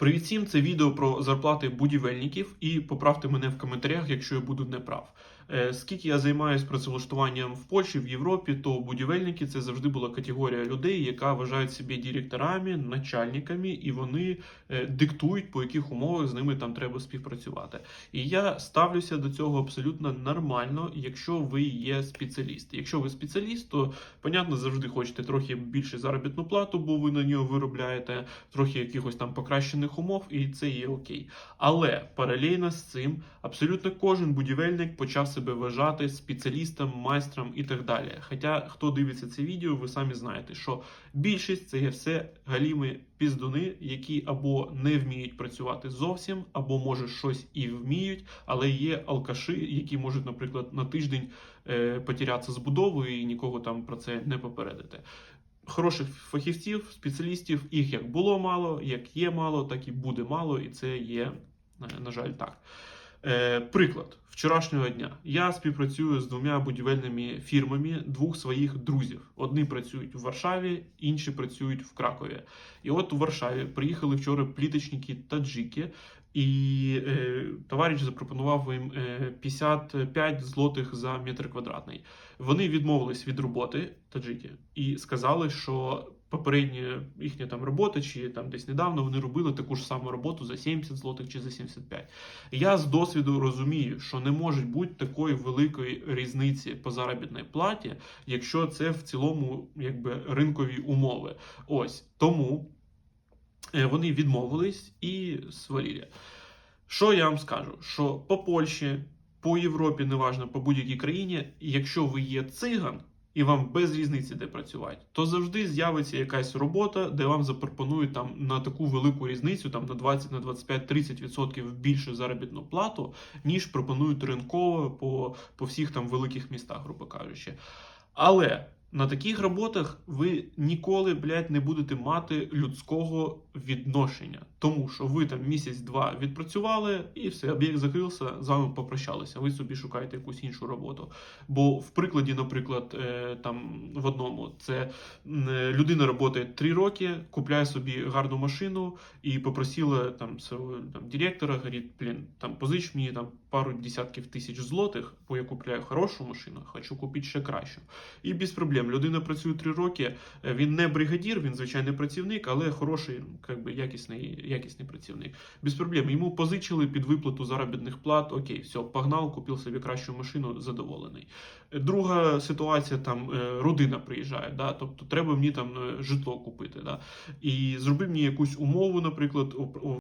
Привіт всім, це відео про зарплати будівельників і поправте мене в коментарях, якщо я буду неправ. Е, Скільки я займаюся працевлаштуванням в Польщі, в Європі, то будівельники це завжди була категорія людей, яка вважають себе директорами, начальниками, і вони е, диктують, по яких умовах з ними там треба співпрацювати. І я ставлюся до цього абсолютно нормально, якщо ви є спеціаліст. Якщо ви спеціаліст, то понятно, завжди хочете трохи більше заробітну плату, бо ви на нього виробляєте трохи якихось там покращених умов, і це є окей. Але паралельно з цим абсолютно кожен будівельник почав себе вважати спеціалістом, майстром і так далі. Хоча хто дивиться це відео, ви самі знаєте, що більшість це є все галіми піздуни, які або не вміють працювати зовсім, або може щось і вміють, але є алкаши, які можуть, наприклад, на тиждень е, потерятися з будовою і нікого там про це не попередити. Хороших фахівців, спеціалістів, їх як було мало, як є мало, так і буде мало, і це є, е, на жаль, так. Е, приклад вчорашнього дня. Я співпрацюю з двома будівельними фірмами двох своїх друзів. Одні працюють в Варшаві, інші працюють в Кракові. І от у Варшаві приїхали вчора пліточники таджики, і е, товариш запропонував їм е, 55 злотих за метр квадратний. Вони відмовились від роботи таджики і сказали, що попередня їхня там робота, чи там десь недавно вони робили таку ж саму роботу за 70 злотих чи за 75. Я з досвіду розумію, що не може бути такої великої різниці по заробітній платі, якщо це в цілому якби ринкові умови. Ось тому е, вони відмовились і свалили. Що я вам скажу? Що по Польщі, по Європі, неважно, по будь-якій країні, якщо ви є циган, і вам без різниці де працювати, то завжди з'явиться якась робота, де вам запропонують там на таку велику різницю, там на 20, на 25, 30% більшу заробітну плату, ніж пропонують ринково по, по всіх там великих містах, грубо кажучи. Але на таких роботах ви ніколи, блядь, не будете мати людського відношення, тому що ви там місяць-два відпрацювали, і все, об'єкт закрився, з вами попрощалися. Ви собі шукаєте якусь іншу роботу. Бо в прикладі, наприклад, е, там в одному це людина працює 3 роки, купляє собі гарну машину і попросила там свого там директора, говорить, блін, там позич мені там пару десятків тисяч злотих, бо я купляю хорошу машину, хочу купити ще кращу. І без проблем. Людина працює 3 роки. е, Він не бригадір, він звичайний працівник, але хороший, как би, якісний, якісний працівник. Без проблем. Йому позичили під виплату заробітних плат. Окей, все, погнав, купив собі кращу машину, задоволений. Е, Друга ситуація там е, родина приїжджає, да, тобто треба мені там житло купити. Да, і зроби мені якусь умову, наприклад,